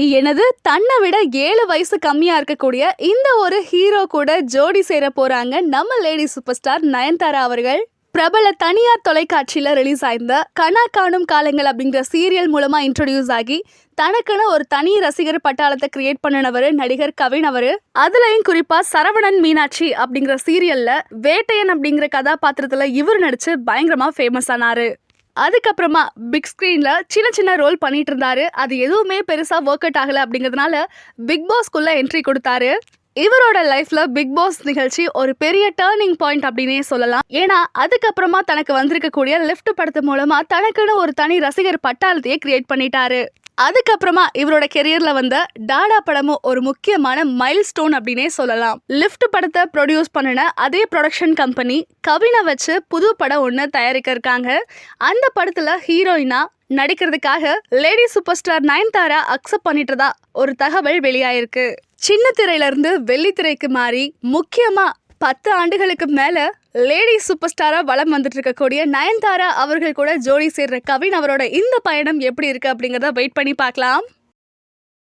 எனது தன்னை விட ஏழு வயசு கம்மியாக இருக்கக்கூடிய இந்த ஒரு ஹீரோ கூட ஜோடி சேர போகிறாங்க நம்ம லேடி சூப்பர் ஸ்டார் நயன்தாரா அவர்கள். பிரபல தனியார் தொலைக்காட்சியில் ரிலீஸ் ஆயிருந்த கனா காணும் காலங்கள் அப்படிங்கிற சீரியல் மூலமாக இன்ட்ரடியூஸ் ஆகி தனக்குன்னு ஒரு தனி ரசிகர் பட்டாளத்தை கிரியேட் பண்ணினவர் நடிகர் கவின் அவர். அதுலயும் குறிப்பா சரவணன் மீனாட்சி அப்படிங்கிற சீரியல்ல வேட்டையன் அப்படிங்கிற கதாபாத்திரத்துல இவர் நடிச்சு பயங்கரமா ஃபேமஸ் ஆனாரு. அதுக்கப்புறமா பிக் ஸ்க்ரீனில் சின்ன சின்ன ரோல் பண்ணிட்டு இருந்தாரு அது எதுவுமே பெருசாக ஒர்க் அவுட் ஆகலை அப்படிங்கிறதுனால பிக் பாஸ்க்குள்ளே என்ட்ரி கொடுத்தாரு. இவரோட லைஃப்ல பிக் பாஸ் நிகழ்ச்சி ஒரு பெரிய டேர்னிங் பாயிண்ட் அப்படின்னே சொல்லலாம். ஏன்னா அதுக்கப்புறமா தனக்கு வந்திருக்கக்கூடிய லிஃப்ட் படத்து மூலமா தனக்குன்னு ஒரு தனி ரசிகர் பட்டாளத்தையே கிரியேட் பண்ணிட்டாரு. அதுக்கப்புறமா இவரோட கெரியர்ல வந்த டாடா படமும் ஒரு முக்கியமான மைல் ஸ்டோன் அப்படின்னே சொல்லலாம். லிஃப்ட் படத்தை ப்ரொடியூஸ் பண்ணின அதே ப்ரொடக்ஷன் கம்பெனி கவினை வச்சு புது படம் ஒன்று தயாரிக்க இருக்காங்க. அந்த படத்துல ஹீரோயினா நடிக்கிறதுக்காக lady super star Nayanthara accept பண்ணிட்டதா ஒரு தகவல் வெளியாயிருக்கு. சின்ன திரையில இருந்து வெள்ளித்திரைக்கு மாறி முக்கியமா பத்து ஆண்டுகளுக்கு மேல லேடி சூப்பர் ஸ்டாரா வளம் வந்துட்டு இருக்கக்கூடிய நயன்தாரா அவர்கள் கூட ஜோடி சேர்ற கவின் அவரோட இந்த பயணம் எப்படி இருக்கு அப்படிங்கறத வெயிட் பண்ணி பார்க்கலாம்.